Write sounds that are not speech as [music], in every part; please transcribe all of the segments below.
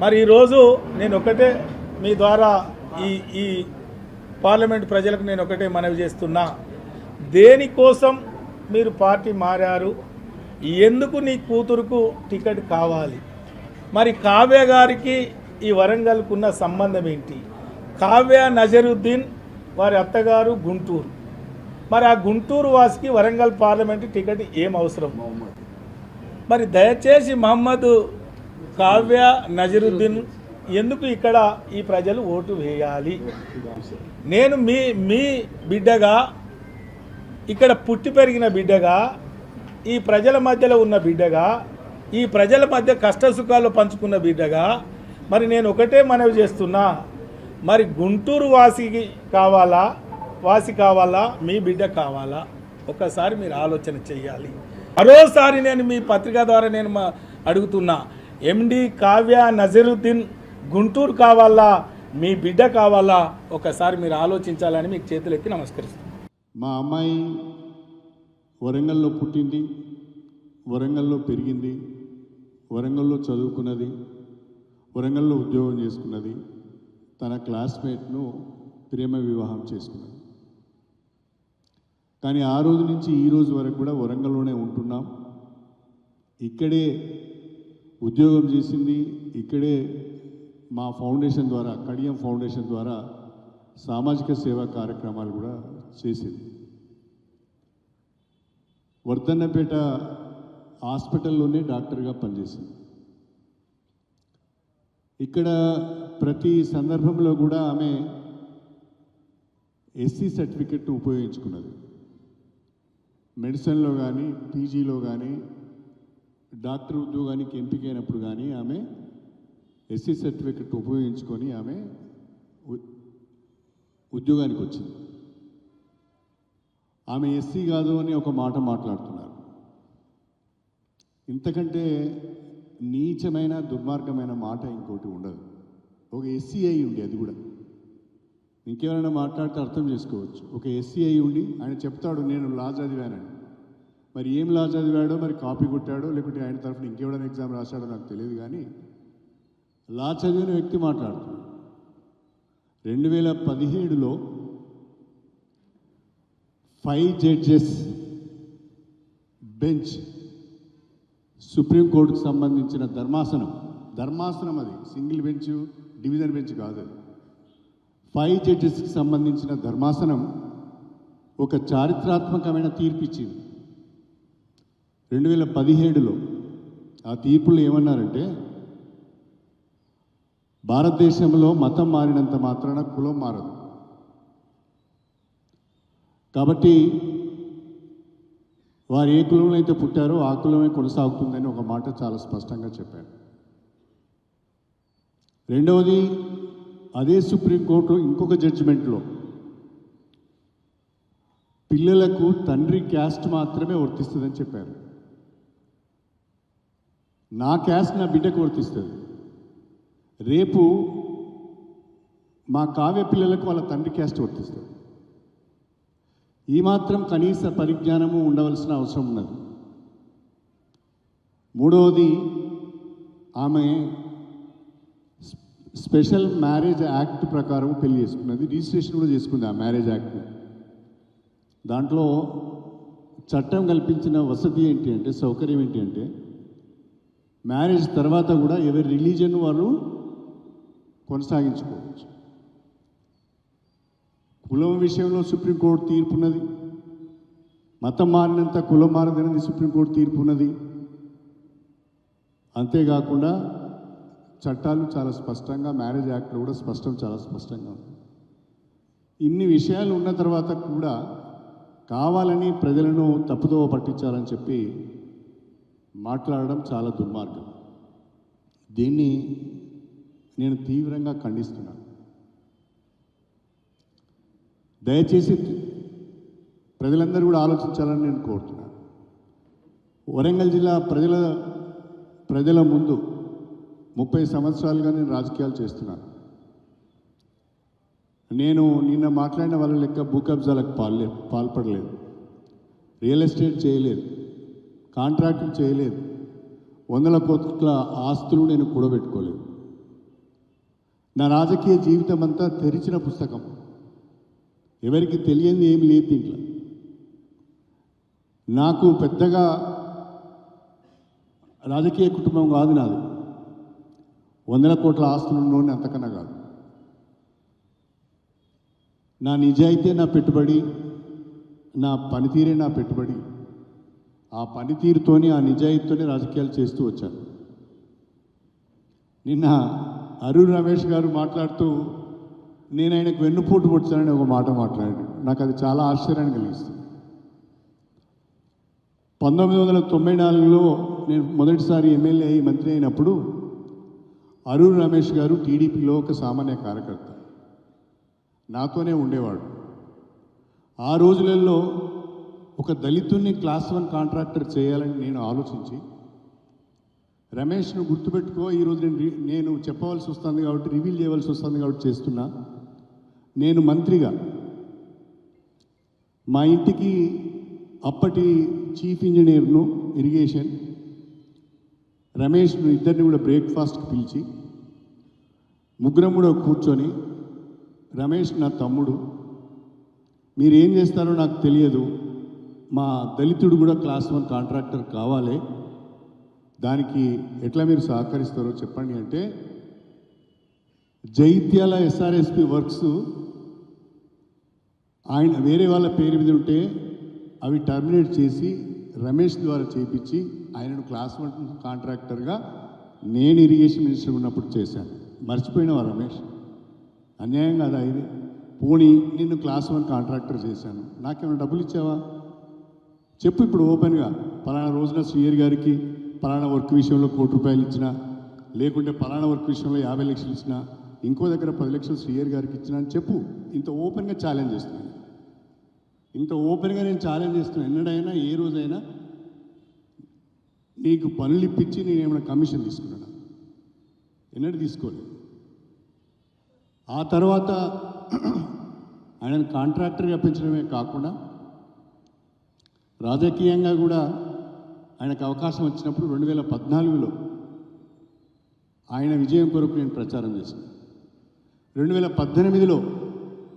మరి ఈరోజు నేను ఒకటే మీ ద్వారా ఈ ఈ పార్లమెంట్ ప్రజలకు నేను ఒకటే మనవి చేస్తున్నా. దేనికోసం మీరు పార్టీ మారారు? ఎందుకు నీ కూతురుకు టికెట్ కావాలి? మరి కావ్య గారికి ఈ వరంగల్కున్న సంబంధం ఏంటి? కావ్య నజరుద్దీన్ వారి అత్తగారు గుంటూరు. మరి ఆ గుంటూరు వాసికి వరంగల్ పార్లమెంట్ టికెట్ ఏం అవసరం? మరి దయచేసి మహమ్మద్ కావ్య నజరుద్దీన్ ఎందుకు ఇక్కడ ఈ ప్రజలు ఓటు వేయాలి? నేను మీ మీ బిడ్డగా ఇక్కడ పుట్టి పెరిగిన బిడ్డగా ఈ ప్రజల మధ్యలో ఉన్న బిడ్డగా ఈ ప్రజల మధ్య కష్ట సుఖాలు పంచుకున్న బిడ్డగా మరి నేను ఒకటే మనవి చేస్తున్నా. మరి గుంటూరు వాసికి కావాలా? వాసి కావాలా? మీ బిడ్డ కావాలా? ఒకసారి మీరు ఆలోచన చేయాలి. మరోసారి నేను మీ పత్రిక ద్వారా నేను అడుగుతున్నా. ఎండి కావ్య నజరుద్దీన్ గుంటూరు కావాలా? మీ బిడ్డ కావాలా? ఒకసారి మీరు ఆలోచించాలని మీకు చేతులెత్తి నమస్కరిస్తాను మా అమ్మాయి వరంగల్లో పుట్టింది వరంగల్లో పెరిగింది వరంగల్లో చదువుకున్నది వరంగల్లో ఉద్యోగం చేసుకున్నది తన క్లాస్మేట్ను ప్రేమ వివాహం చేసుకున్నది. కానీ ఆ రోజు నుంచి ఈ రోజు వరకు కూడా వరంగల్లోనే ఉంటున్నాం. ఇక్కడే ఉద్యోగం చేసింది ఇక్కడే మా ఫౌండేషన్ ద్వారా కడియం ఫౌండేషన్ ద్వారా సామాజిక సేవా కార్యక్రమాలు కూడా చేసింది. వర్ధన్నపేట హాస్పిటల్లోనే డాక్టర్గా పనిచేసింది. ఇక్కడ ప్రతి సందర్భంలో కూడా ఆమె ఎస్సీ సర్టిఫికెట్ ఉపయోగించుకున్నది. మెడిసిన్లో కానీ పీజీలో కానీ డాక్టర్ ఉద్యోగానికి ఎంపికైనప్పుడు కానీ ఆమె ఎస్సీ సర్టిఫికెట్ ఉపయోగించుకొని ఆమె ఉ- ఉద్యోగానికి వచ్చింది ఆమె ఎస్సీ కాదు అని ఒక మాట మాట్లాడుతున్నారు. ఇంతకంటే నీచమైన దుర్మార్గమైన మాట ఇంకోటి ఉండదు. ఒక ఎస్సీ అయి ఉండి అది కూడా. ఇంకేమైనా మాట్లాడితే అర్థం చేసుకోవచ్చు. ఒక ఎస్సీ అయి ఉండి ఆయన చెప్తాడు నేను లా చదివానని మరి ఏం లా చదివాడో మరి కాపీ కొట్టాడో లేకుంటే ఆయన తరఫున ఇంకెవడైనా ఎగ్జామ్ రాశాడో నాకు తెలియదు కానీ లా చదివిన వ్యక్తి మాట్లాడుతున్నాడు. రెండు వేల పదిహేడులో ఫైవ్ జడ్జెస్ బెంచ్ సుప్రీంకోర్టుకు సంబంధించిన ధర్మాసనం. ధర్మాసనం అది సింగిల్ బెంచ్ డివిజన్ బెంచ్ కాదు అది. ఫైవ్ జడ్జెస్కి సంబంధించిన ధర్మాసనం ఒక చారిత్రాత్మకమైన తీర్పు ఇచ్చింది. రెండు వేల పదిహేడులో ఆ తీర్పులు ఏమన్నారంటే భారతదేశంలో మతం మారినంత మాత్రాన కులం మారదు. కాబట్టి వారు ఏ కులంలో అయితే పుట్టారో ఆ కులమే కొనసాగుతుందని ఒక మాట చాలా స్పష్టంగా చెప్పారు. రెండవది అదే సుప్రీంకోర్టు ఇంకొక జడ్జిమెంట్లో పిల్లలకు తండ్రి క్యాస్ట్ మాత్రమే వర్తిస్తుందని చెప్పారు. నా క్యాస్ట్ నా బిడ్డకు వర్తిస్తుంది. రేపు మా కావ్య పిల్లలకు వాళ్ళ తండ్రి క్యాస్ట్ వర్తిస్తుంది. ఈ మాత్రం కనీస పరిజ్ఞానము ఉండవలసిన అవసరం ఉన్నది. మూడవది ఆమె స్పెషల్ మ్యారేజ్ యాక్ట్ ప్రకారం పెళ్ళి చేసుకున్నది. రిజిస్ట్రేషన్ కూడా చేసుకుంది ఆ మ్యారేజ్ యాక్ట్ దాంట్లో చట్టం కల్పించిన వసతి ఏంటి అంటే సౌకర్యం ఏంటి అంటే మ్యారేజ్ తర్వాత కూడా ఎవరి రిలీజన్ వాళ్ళు కొనసాగించుకోవచ్చు. కులం విషయంలో సుప్రీంకోర్టు తీర్పు ఉన్నది మతం మారినంత కులం మారదనేది సుప్రీంకోర్టు తీర్పు ఉన్నది అంతేకాకుండా చట్టాలు చాలా స్పష్టంగా మ్యారేజ్ యాక్ట్లో కూడా స్పష్టం చాలా స్పష్టంగా ఉంది. ఇన్ని విషయాలు ఉన్న తర్వాత కూడా కావాలని ప్రజలను తప్పుదోవ పట్టించాలని చెప్పి మాట్లాడడం చాలా దుర్మార్గం. దీన్ని నేను తీవ్రంగా ఖండిస్తున్నాను. దయచేసి ప్రజలందరూ కూడా ఆలోచించాలని నేను కోరుతున్నాను. వరంగల్ జిల్లా ప్రజల ప్రజల ముందు ముప్పై సంవత్సరాలుగా నేను రాజకీయాలు చేస్తున్నాను. నేను నిన్న మాట్లాడిన వాళ్ళ లెక్క భూ కబ్జాలకు పాల్లే పాల్పడలేదు. రియల్ ఎస్టేట్ చేయలేదు. కాంట్రాక్టులు చేయలేదు. వందల కోట్ల ఆస్తులు నేను కూడబెట్టుకోలేదు. నా రాజకీయ జీవితం అంతా తెరిచిన పుస్తకం. ఎవరికి తెలియంది ఏమి లేదు దీంట్లో. నాకు పెద్దగా రాజకీయ కుటుంబం కాదు నాది. వందల కోట్ల ఆస్తులు ఉన్నోడిని అంతకన్నా కాదు. నా నిజాయితీ నా పెట్టుబడి నా పనితీరే నా పెట్టుబడి ఆ పనితీరుతోని ఆ నిజాయితీతోనే రాజకీయాలు చేస్తూ వచ్చాను. నిన్న అరుణ్ రమేష్ గారు మాట్లాడుతూ నేను ఆయనకు వెన్నుపోటు పొడిచానని ఒక మాట మాట్లాడాడు. నాకు అది చాలా ఆశ్చర్యాన్ని కలిగిస్తుంది. పంతొమ్మిది వందల తొంభై నాలుగులో నేను మొదటిసారి ఎమ్మెల్యే అయ్యి మంత్రి అయినప్పుడు అరుణ్ రమేష్ గారు టీడీపీలో ఒక సామాన్య కార్యకర్త. నాతోనే ఉండేవాడు. ఆ రోజులలో ఒక దళితుని క్లాస్ వన్ కాంట్రాక్టర్ చేయాలని నేను ఆలోచించి రమేష్ను గుర్తుపెట్టుకో ఈరోజు నేను రి- నేను చెప్పవలసి వస్తుంది కాబట్టి రివీల్ చేయవలసి వస్తుంది కాబట్టి చేస్తున్నా. నేను మంత్రిగా మా ఇంటికి అప్పటి చీఫ్ ఇంజనీర్ను ఇరిగేషన్ రమేష్ను ఇద్దరిని కూడా బ్రేక్ఫాస్ట్కి పిలిచి ముగ్గురం కూడా కూర్చొని రమేష్ నా తమ్ముడు మీరు ఏం చేస్తారో నాకు తెలియదు మా దళితుడు కూడా క్లాస్ వన్ కాంట్రాక్టర్ కావాలి. దానికి ఎట్లా మీరు సహకరిస్తారో చెప్పండి అంటే జైత్యాల ఎస్ఆర్ఎస్పి వర్క్స్ ఆయన వేరే వాళ్ళ పేరు మీద ఉంటే అవి టర్మినేట్ చేసి రమేష్ ద్వారా చేయించి ఆయనను క్లాస్ వన్ కాంట్రాక్టర్గా నేను ఇరిగేషన్ మినిస్టర్ ఉన్నప్పుడు చేశాను. మర్చిపోయినవా రమేష్? అన్యాయం కదా ఇది? పోనీ నిన్ను క్లాస్ వన్ కాంట్రాక్టర్ చేశాను. నాకేమైనా డబ్బులు ఇచ్చావా? చెప్పు ఇప్పుడు ఓపెన్గా. పలానా రోజున శ్రీయర్ గారికి పలానా వర్క్ విషయంలో కోటి రూపాయలు ఇచ్చినా లేకుంటే పలానా వర్క్ విషయంలో యాభై లక్షలు ఇచ్చినా ఇంకో దగ్గర పది లక్షలు సీఆర్ గారికి ఇచ్చినా అని చెప్పు. ఇంత ఓపెన్గా ఛాలెంజ్ చేస్తున్నాను ఇంత ఓపెన్గా నేను ఛాలెంజ్ చేస్తున్నాను ఎన్నడైనా ఏ రోజైనా నీకు పనులు ఇప్పించి నేను ఏమైనా కమిషన్ తీసుకున్నాను? ఎన్నడూ తీసుకోలేదు. ఆ తర్వాత [clears throat] ఆయనను కాంట్రాక్టర్గా పెంచడమే కాకుండా రాజకీయంగా కూడా ఆయనకు అవకాశం వచ్చినప్పుడు రెండు వేల పద్నాలుగులో ఆయన విజయం కొరకు నేను ప్రచారం చేశాను. రెండు వేల పద్దెనిమిదిలో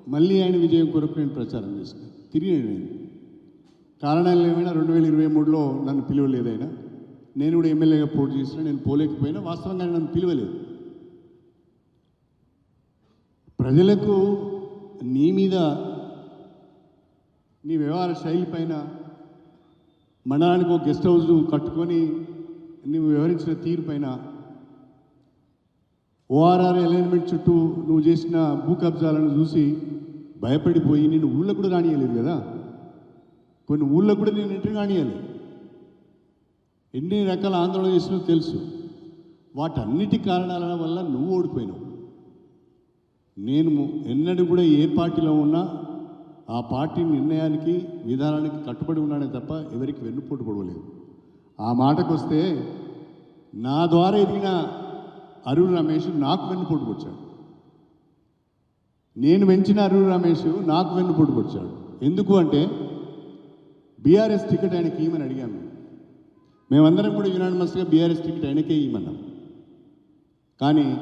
మళ్ళీ ఆయన విజయం కొరకు నేను ప్రచారం చేశాను. తిరిగి నేను కారణాలు ఏమైనా రెండు వేల ఇరవై మూడులో నన్ను పిలవలేదైనా నేను కూడా ఎమ్మెల్యేగా పోటీ చేసిన నేను పోలేకపోయినా వాస్తవంగా ఆయన నన్ను పిలవలేదు. ప్రజలకు నీ మీద నీ వ్యవహార శైలి పైన మండలానికి ఒక గెస్ట్ హౌస్ కట్టుకొని నువ్వు వ్యవహరించిన తీరు పైన ఓఆర్ఆర్ అలైన్మెంట్ చుట్టూ నువ్వు చేసిన భూ కబ్జాలను చూసి భయపడిపోయి నేను ఊళ్ళో కూడా రానియలేదు కదా? కొన్ని ఊళ్ళో కూడా నేను ఎంట్రీ రానియలేదు ఎన్ని రకాల ఆందోళన చేసినో తెలుసు. వాటన్నిటి కారణాల వల్ల నువ్వు ఓడిపోయినావు. నేను ఎన్నడూ కూడా ఏ పార్టీలో ఉన్నా ఆ పార్టీ నిర్ణయానికి విధానానికి కట్టుబడి ఉన్నాడే తప్ప ఎవరికి వెన్నుపోటు పొడవలేదు. ఆ మాటకు వస్తే నా ద్వారా ఎదిగిన అరుణ్ రమేష్ నాకు వెన్నుపోటు పొడిచాడు. నేను పెంచిన అరుణ్ రమేష్ నాకు వెన్నుపోటు పొడిచాడు. ఎందుకు అంటే బీఆర్ఎస్ టికెట్ ఆయనకి ఇవ్వమని అడిగాము మేము. మేమందరం కూడా యునానిమస్గా బీఆర్ఎస్ టికెట్ ఆయనకే ఇవ్వమన్నాం కానీ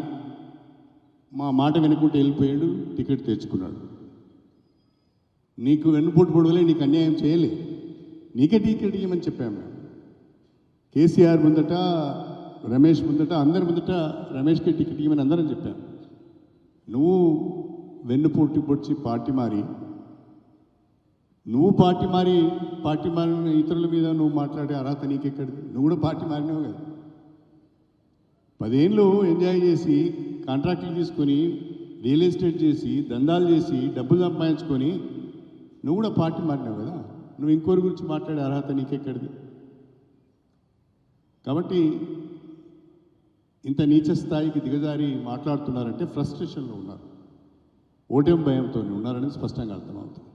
మా మాట వినుకుంటూ వెళ్ళిపోయాడు టికెట్ తెచ్చుకున్నాడు. నీకు వెన్నుపోటు పొడవలే నీకు అన్యాయం చేయలే. నీకే టికెట్ ఇవ్వమని చెప్పాము మేము. కేసీఆర్ ముందట రమేష్ ముందట అందరి ముందట రమేష్కి టికెట్ ఇవ్వమని అందరం చెప్పాం. నువ్వు వెన్నుపోటు పొడిచి పార్టీ మారి నువ్వు పార్టీ మారి పార్టీ మారిన ఇతరుల మీద నువ్వు మాట్లాడే అర్హత నీకెక్కడిది? నువ్వు కూడా పార్టీ మారినావు కదా. పదేళ్ళు ఎంజాయ్ చేసి కాంట్రాక్టులు తీసుకొని రియల్ ఎస్టేట్ చేసి దందాలు చేసి డబ్బులు సంపాదించుకొని నువ్వు కూడా పార్టీ మారినావు కదా. నువ్వు ఇంకోరి గురించి మాట్లాడే అర్హత నీకెక్కడిది? కాబట్టి ఇంత నీచ స్థాయికి దిగజారి మాట్లాడుతున్నారంటే ఫ్రస్ట్రేషన్లో ఉన్నారు. ఓటమి భయంతో ఉన్నారని స్పష్టంగా అర్థమవుతుంది.